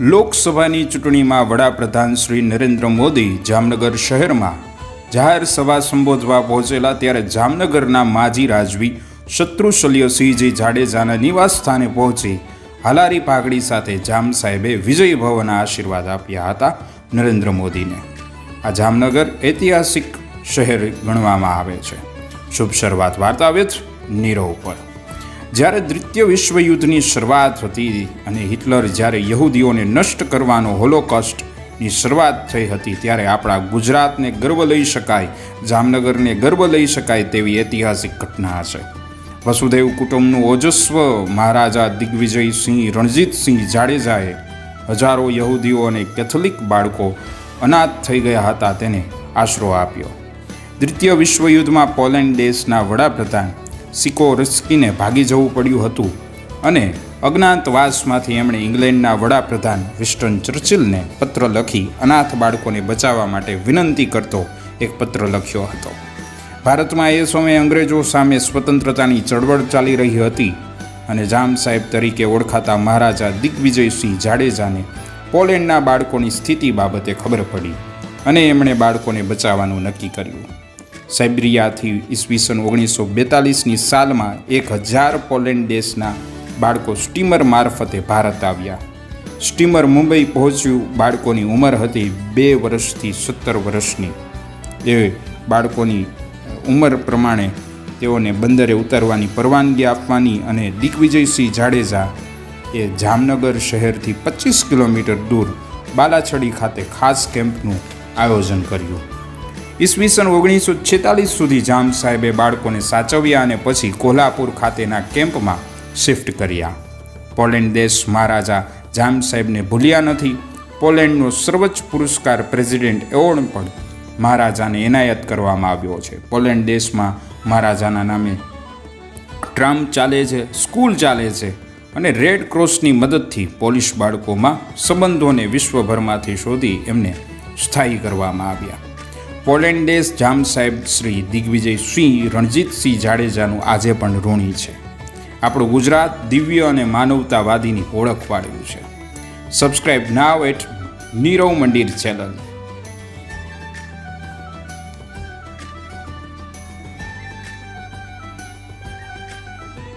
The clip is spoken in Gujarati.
લોકસભાની ચૂંટણીમાં વડાપ્રધાન શ્રી નરેન્દ્ર મોદી જામનગર શહેરમાં જાહેર સભા સંબોધવા પહોંચેલા ત્યારે જામનગરના માજી રાજવી શત્રુશલ્યસિંહજી જાડેજાના નિવાસ સ્થાને પહોંચી હાલારી પાઘડી સાથે જામ સાહેબે વિજય ભવના આશીર્વાદ આપ્યા હતા નરેન્દ્ર મોદીને. આ જામનગર ઐતિહાસિક શહેર ગણવામાં આવે છે. શુભ શરૂઆત વાર્તા નીરવ પર જ્યારે દ્વિતીય વિશ્વયુદ્ધની શરૂઆત હતી અને હિટલર જ્યારે યહૂદીઓને નષ્ટ કરવાનો હોલોકોસ્ટની શરૂઆત થઈ હતી ત્યારે આપણા ગુજરાતને ગર્વ લઈ શકાય, જામનગરને ગર્વ લઈ શકાય તેવી ઐતિહાસિક ઘટના હશે. વસુદેવ કુટુંબનું ઓજસ્વ મહારાજા દિગ્વિજયસિંહ રણજીતસિંહ જાડેજાએ હજારો યહૂદીઓ અને કેથોલિક બાળકો અનાથ થઈ ગયા હતા, તેને આશરો આપ્યો. દ્વિતીય વિશ્વયુદ્ધમાં પોલેન્ડ દેશના વડાપ્રધાન સિકોરસ્કીને ભાગી જવું પડ્યું હતું અને અજ્ઞાતવાસમાંથી એમણે ઇંગ્લેન્ડના વડાપ્રધાન વિસ્ટન ચર્ચિલને પત્ર લખી અનાથ બાળકોને બચાવવા માટે વિનંતી કરતો એક પત્ર લખ્યો હતો. ભારતમાં એ સમયે અંગ્રેજો સામે સ્વતંત્રતાની ચળવળ ચાલી રહી હતી અને જામ સાહેબ તરીકે ઓળખાતા મહારાજા દિગ્વિજયસિંહ જાડેજાને પોલેન્ડના બાળકોની સ્થિતિ બાબતે ખબર પડી અને એમણે બાળકોને બચાવવાનું નક્કી કર્યું. સાઇબ્રિયાથી ઈસવીસન ઓગણીસો બેતાલીસની સાલમાં એક હજાર પોલેન્ડ દેશના બાળકો સ્ટીમર મારફતે ભારત આવ્યા. સ્ટીમર મુંબઈ પહોંચ્યું, બાળકોની ઉંમર હતી બે વર્ષથી સત્તર વર્ષની. એ બાળકોની ઉંમર પ્રમાણે તેઓને બંદરે ઉતારવાની પરવાનગી આપવાની અને દિગ્વિજયસિંહ જાડેજા એ જામનગર શહેરથી પચીસ કિલોમીટર દૂર બાલાછડી ખાતે ખાસ કેમ્પનું આયોજન કર્યું. ઈસવીસન ઓગણીસો છેતાલીસ સુધી જામ સાહેબે બાળકોને સાચવ્યા અને પછી કોલ્હાપુર ખાતેના કેમ્પમાં શિફ્ટ કર્યા. પોલેન્ડ દેશ મહારાજા જામ સાહેબને ભૂલ્યા નથી. પોલેન્ડનો સર્વોચ્ચ પુરસ્કાર પ્રેસિડેન્ટ એવોર્ડ પણ મહારાજાને એનાયત કરવામાં આવ્યો છે. પોલેન્ડ દેશમાં મહારાજાના નામે ટ્રામ ચાલે છે, સ્કૂલ ચાલે છે અને રેડ ક્રોસની મદદથી પોલિશ બાળકોમાં સંબંધોને વિશ્વભરમાંથી શોધી એમને સ્થાયી કરવામાં આવ્યા. પોલેન્ડ દેશ જામ સાહેબ શ્રી દિગ્વિજય સિંહ રણજીતસિંહ જાડેજાનું આજે પણ ઋણી છે. આપણું ગુજરાત દિવ્ય અને માનવતાવાદીની ઓળખ વાળ્યું છે. સબસ્ક્રાઈબ નાવ એટ નીરવ મંદિર ચેનલ